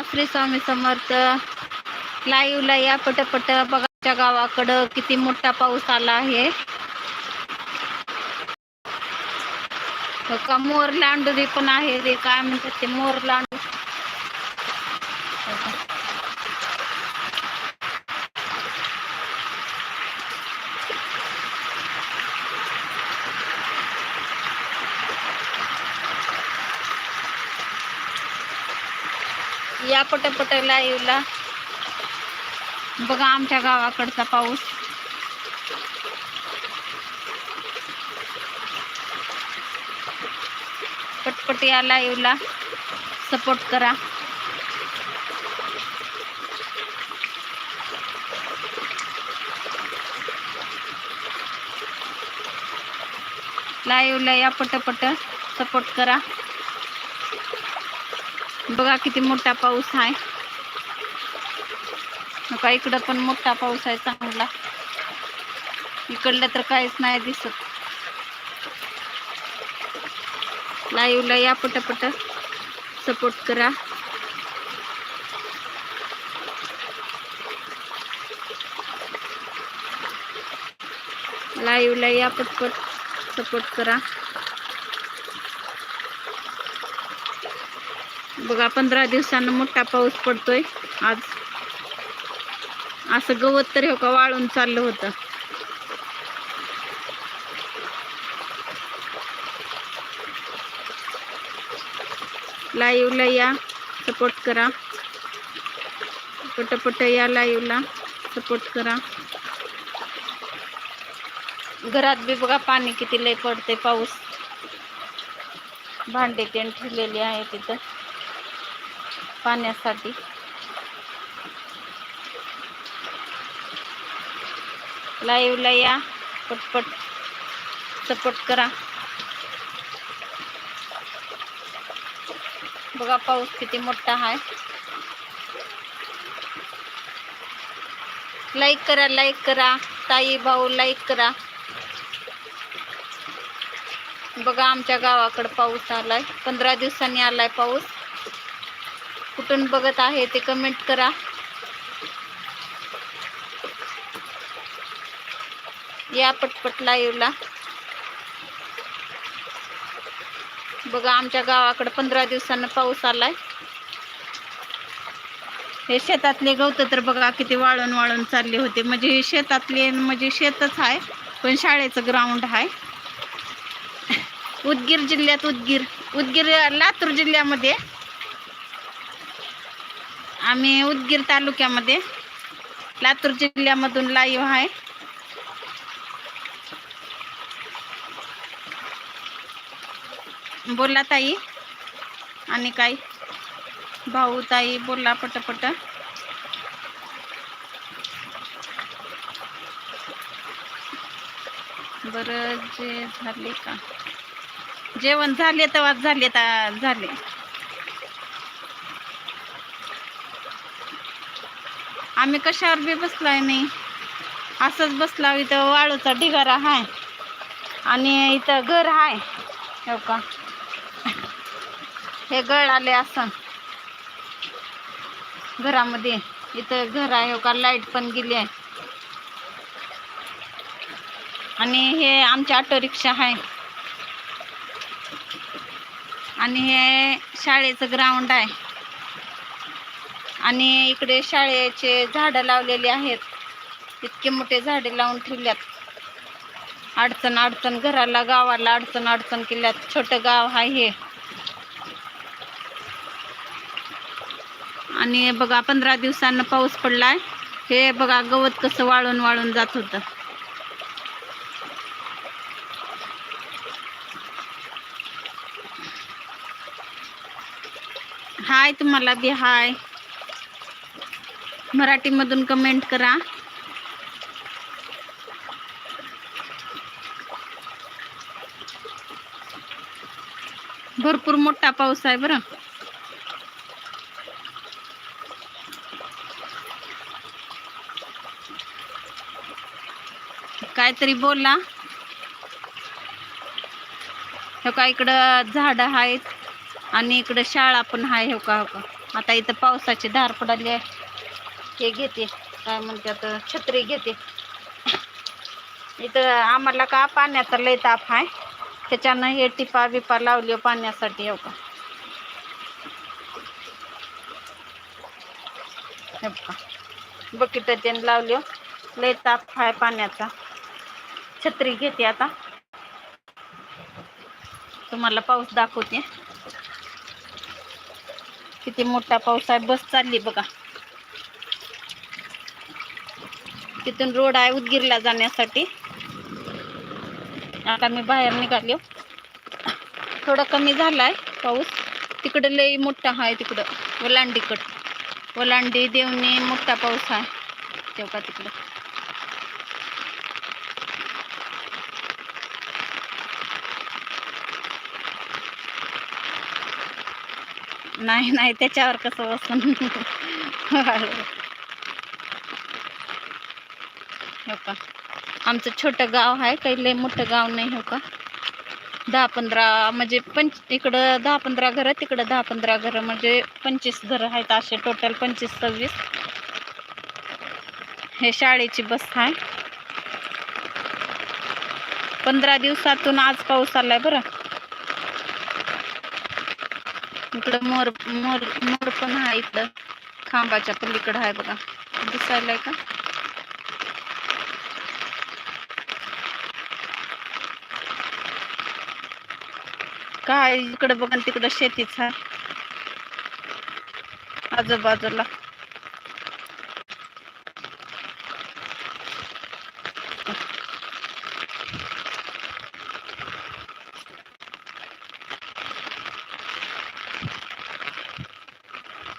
श्री स्वामी समर्थ. लाईव्हला या पटपट बघाच्या गावाकडं किती मोठा पाऊस आला आहे. का मोर लांडोरी पण आहे रे काय म्हणतात ते मोर लांडू या पटपट लाईव्हला बघा आमच्या गावाकडचा पाऊस. पटपट या लाईव्हला सपोर्ट करा. लाईव्हला या पटपट सपोर्ट करा. बघा किती मोठा पाऊस आहे. का इकडं पण मोठा पाऊस आहे चांगला. इकडलं तर काहीच नाही दिसत. लाईव्हला या पटपट सपोर्ट करा. लाईव्हला या पटपट सपोर्ट करा. बघा पंधरा दिवसानं मोठा पाऊस पडतोय. आज असं गवत तर हो का वाळून चाललं होतं. लाईव्हला या सपोर्ट करा. पटपट या लाईव्हला सपोर्ट करा. घरात बी बघा पाणी किती लय पडते पाऊस. भांडे तेन ठेवलेली आहे तिथं. पाण्यासाठी. लाईव्हला या पटपट सपोर्ट करा. बघा पाऊस किती मोठा आहे लाईक करा लाईक करा. ताई भाऊ लाईक करा. बघा आमच्या गावाकडं पाऊस आलाय. पंधरा दिवसांनी आलाय पाऊस. कुठून बघत आहे ते कमेंट करा. या पटपट लाईव्हला बघा आमच्या गावाकडे पंधरा दिवसानं पाऊस आलाय. हे शेतातले गवत तर बघा किती वाळून वाळून चालले होते. म्हणजे हे शेतातले म्हणजे शेतच आहे पण शाळेचं ग्राउंड आहे. उदगीर जिल्ह्यात उदगीर. उदगीर लातूर जिल्ह्यामध्ये आम्ही उदगीर तालुक्यामध्ये लातूर जिल्ह्यामधून लाईव्ह आहे. बोला ताई. आणि काय? भाऊ ताई बोला पटपट. बरं जे झाले का? जेवण झाले तेव्हा झाले तर झाले. आम्ही कशावर बी बसलाय नाही. असंच बसला इथं वाळूचा ढिगारा आहे आणि इथं घर आहे हो का? हे गळ आले असं. घरामध्ये इथं घर आहे हो का? लाइट पण गेली आहे. आणि हे आमची ऑटो रिक्षा आहे आणि हे शाळेचं ग्राउंड आहे. आणि इकडे शाळेचे झाडं लावलेली आहेत. इतके मोठे झाडे लावून ठेवल्यात. अडचण अडचण. घराला गावाला अडचण अडचण केल्यात. छोटं गाव आहे. हे आणि बघा पंधरा दिवसांना पाऊस पडलाय. हे बघा गवत कसं वाळून वाळून जात होतं. हाय तुम्हाला बी हाय. मराठीमधून कमेंट करा. भरपूर मोठा पाऊस आहे बरं. काहीतरी बोला. हो का इकडं झाडं आहेत आणि इकडं शाळा पण आहे हो का हो का. आता इथं पावसाची धार पडली आहे. हे घेते. काय म्हणतात छत्री घेते. इथं आम्हाला का पाण्याचा लय ताप आहे त्याच्यानं हे टिपा बिपा लावली हो पाण्यासाठी येऊ का? बकेट त्याने लावली हो. लय ताप आहे पाण्याचा. छत्री घेते आता. तुम्हाला पाऊस दाखवते. किती मोठा पाऊस आहे बस चालली बघा. तिथून रोड आहे उदगीरला जाण्यासाठी. आता मी बाहेर निघाले. थोडा कमी झालाय पाऊस. तिकडं लई मोठा आहे तिकडं वलांडीकड. वलांडी देवणी मोठा पाऊस आहे तेव्हा तिकडं? नाही नाही त्याच्यावर कसं बसून हो का? आमचं छोटं गाव आहे काही लय मोठं गाव नाही हो का? दहा पंधरा म्हणजे पंच इकडं दहा पंधरा घरं तिकडं दहा पंधरा घरं म्हणजे पंचवीस घरं आहेत असे टोटल पंचवीस सव्वीस. हे शाळेची बस आहे. पंधरा दिवसातून आज पाऊस आलाय बरं. इकडं मोर मोर मोर पण आहे इकडं. खांबाच्या पलीकडं आहे बघा. दिसायलाय का? काय इकडं बघा तिकडं शेतीच हा आजूबाजूला.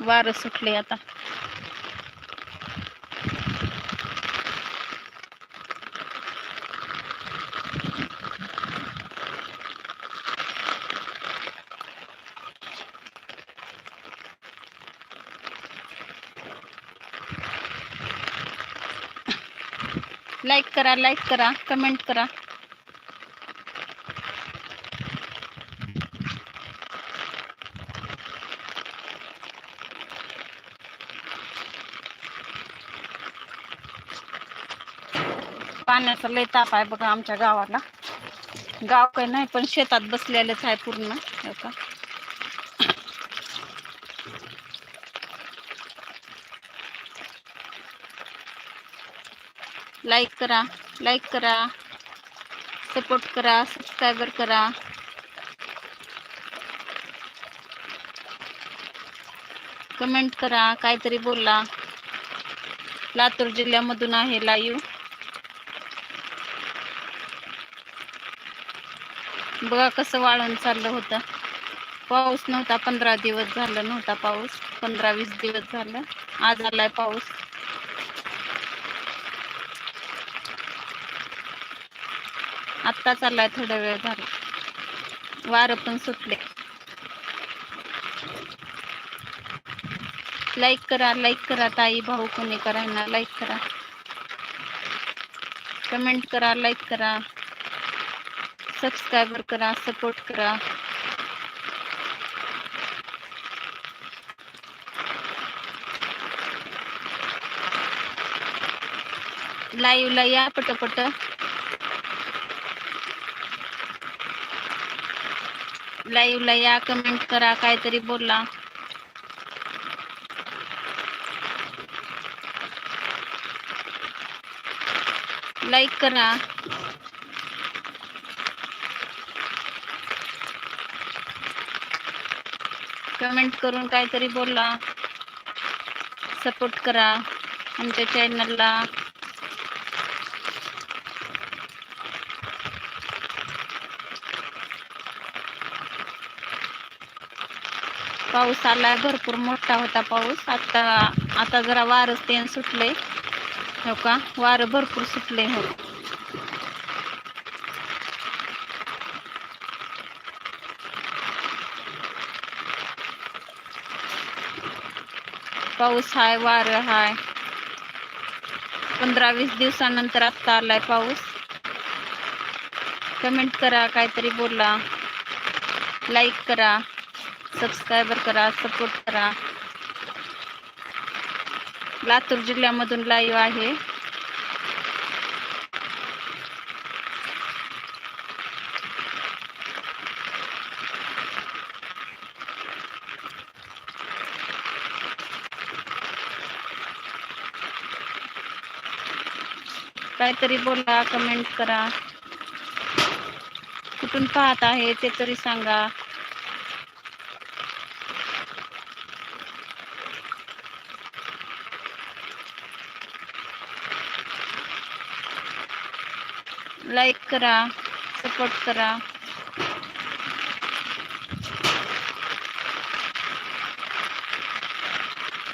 वारं सुटले आता. लाईक करा लाईक करा कमेंट करा. पाण्याचा लय ताप आहे बघा आमच्या गावाला. गाव काही नाही पण शेतात बसलेलेच आहे पूर्ण. का लाईक करा लाईक करा सपोर्ट करा सबस्क्रायबर करा. कमेंट करा काहीतरी बोला. लातूर जिल्ह्यामधून आहे लाईव्ह. बघा कसं वाळून चाललं होतं. पाऊस नव्हता पंधरा दिवस झालं नव्हता पाऊस. पंधरा वीस दिवस झालं. आज आलाय पाऊस. आत्ता आलाय थोडा वेळ झाला. वारं पण सुटले. लाईक करा लाईक करा ताई भाऊ कोणी करायना लाईक करा. कमेंट करा लाईक करा. सबस्क्रायबर करा सपोर्ट करा. लाईव्हला या पटपट. लाईव्हला या कमेंट करा काहीतरी बोला. लाईक करा. कमेंट करून काहीतरी बोला. सपोर्ट करा आमच्या चॅनलला. पाऊस आलाय भरपूर मोठा होता पाऊस. आता आता जरा वारच तेन सुटले हो का? वारं भरपूर सुटले हो. पाऊस हाय वारं हाय. पंधरा वीस दिवसानंतर आत्ता आलाय पाऊस. कमेंट करा काहीतरी बोला. लाईक करा. सबस्क्रायबर करा सपोर्ट करा. लातूर जिल्ह्यामधून लाईव्ह आहे. काहीतरी बोला कमेंट करा. कुठून पाहत आहे ते तरी सांगा. लाईक करा सपोर्ट करा.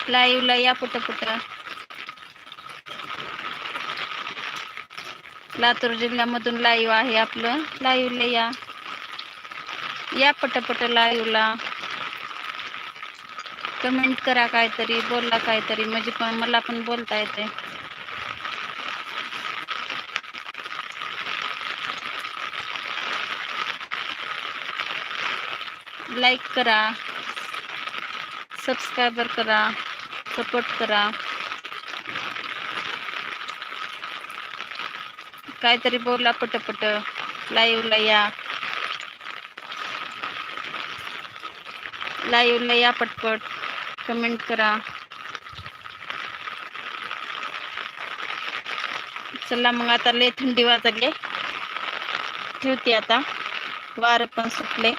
लाईव्हला या पटपट लातूर जिल्ह्यामधून लाईव्ह आहे आपलं. लाईव्हला या. या पटपट लाईव्हला कमेंट करा काहीतरी बोला काहीतरी. म्हणजे पण मला पण बोलता येते लाईक करा सबस्क्रायबर करा सपोर्ट करा. काहीतरी बोला पटपट लाईव्हला या. लाईव्हला या पटपट कमेंट करा. चला मग आता लय थंडी वाजली. ठेवते आता. वारं पण सुटले.